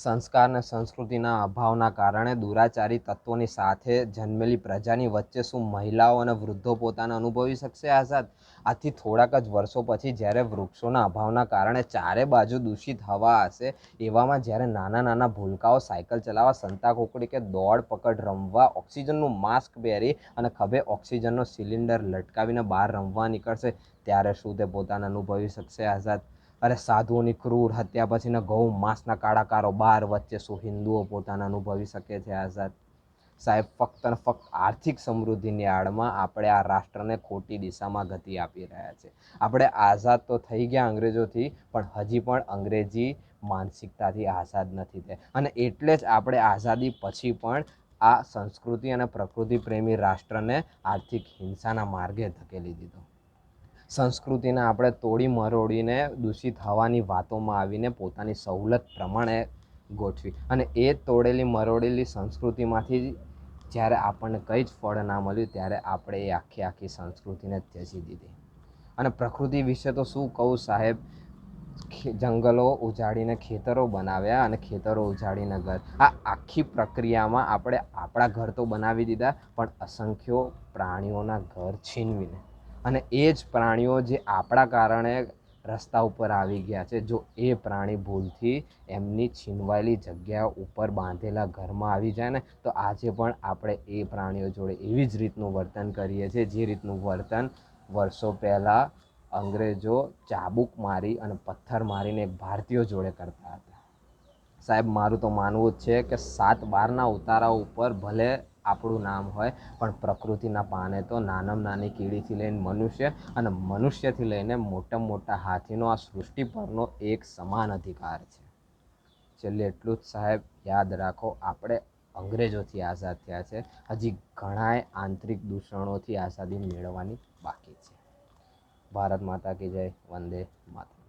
સંસ્કાર અને સંસ્કૃતિના અભાવના કારણે દુરાચારી તત્વોની સાથે જન્મેલી પ્રજાની વચ્ચે શું મહિલાઓ અને વૃદ્ધો પોતાને અનુભવી શકશે આઝાદ? આથી થોડાક જ વર્ષો પછી જ્યારે વૃક્ષોના અભાવના કારણે ચારે બાજુ દૂષિત હવા હશે, એવામાં જ્યારે નાના નાના ભૂલકાઓ સાયકલ ચલાવવા, સંતા કોકડી કે દોડ પકડ રમવા, ઓક્સિજનનું માસ્ક પહેરી અને ખભે ઓક્સિજનનો સિલિન્ડર લટકાવીને બહાર રમવા નીકળશે, ત્યારે શું તે પોતાને અનુભવી શકશે આઝાદ? અરે સાધુઓની ક્રૂર હત્યા પછીના ગૌ માંસના કાળા કારોબાર વચ્ચે શું હિન્દુઓ પોતાને અનુભવી શકે છે આઝાદ? સાહેબ, ફક્ત ને ફક્ત આર્થિક સમૃદ્ધિની આડમાં આપણે આ રાષ્ટ્રને ખોટી દિશામાં ગતિ આપી રહ્યા છે. આપણે આઝાદ તો થઈ ગયા અંગ્રેજોથી, પણ હજી પણ અંગ્રેજી માનસિકતાથી આઝાદ નથી થઈ અને એટલે જ આપણે આઝાદી પછી પણ આ સંસ્કૃતિ અને પ્રકૃતિ પ્રેમી રાષ્ટ્રને આર્થિક હિંસાના માર્ગે ધકેલી દીધો. સંસ્કૃતિને આપણે તોડી મરોડીને દૂષિત હવાની વાતોમાં આવીને પોતાની સવલત પ્રમાણે ગોઠવી. અને એ તોડેલી મરોડેલી સંસ્કૃતિમાંથી જ્યારે આપણને કંઈ જ ફળ ના મળ્યું ત્યારે આપણે એ આખી આખી સંસ્કૃતિને ત્યજી દીધી. અને પ્રકૃતિ વિશે તો શું કહું સાહેબ? જંગલો ઉજાડીને ખેતરો બનાવ્યા અને ખેતરો ઉજાડીને ઘર. આ આખી પ્રક્રિયામાં આપણે આપણા ઘર તો બનાવી દીધા, પણ અસંખ્યો પ્રાણીઓના ઘર છીનવીને. અને એ જ પ્રાણીઓ જે આપણા કારણે રસ્તા ઉપર આવી ગયા છે, જો એ પ્રાણી ભૂલથી એમની છીનવાયેલી જગ્યા ઉપર બાંધેલા ઘરમાં આવી જાય ને, તો આજે પણ આપણે એ પ્રાણીઓ જોડે એવી જ રીતનું વર્તન કરીએ છીએ, જે રીતનું વર્તન વર્ષો પહેલાં અંગ્રેજો ચાબુક મારી અને પથ્થર મારીને ભારતીયો જોડે કરતા હતા. સાહેબ, મારું તો માનવું જ છે કે સાત બારના ઉતારા ઉપર ભલે આપણું નામ હોય, પણ પ્રકૃતિના પાને તો નાનામાં નાની કીડીથી લઈને મનુષ્ય અને મનુષ્યથી લઈને મોટા મોટા હાથીનો આ સૃષ્ટિ પરનો એક સમાન અધિકાર છે. છેલ્લે એટલું જ સાહેબ, યાદ રાખો, આપણે અંગ્રેજોથી આઝાદ થયા છે. હજી ઘણાય આંતરિક દૂષણોથી આઝાદી મેળવવાની બાકી છે. ભારત માતા કી જય, વંદે માતા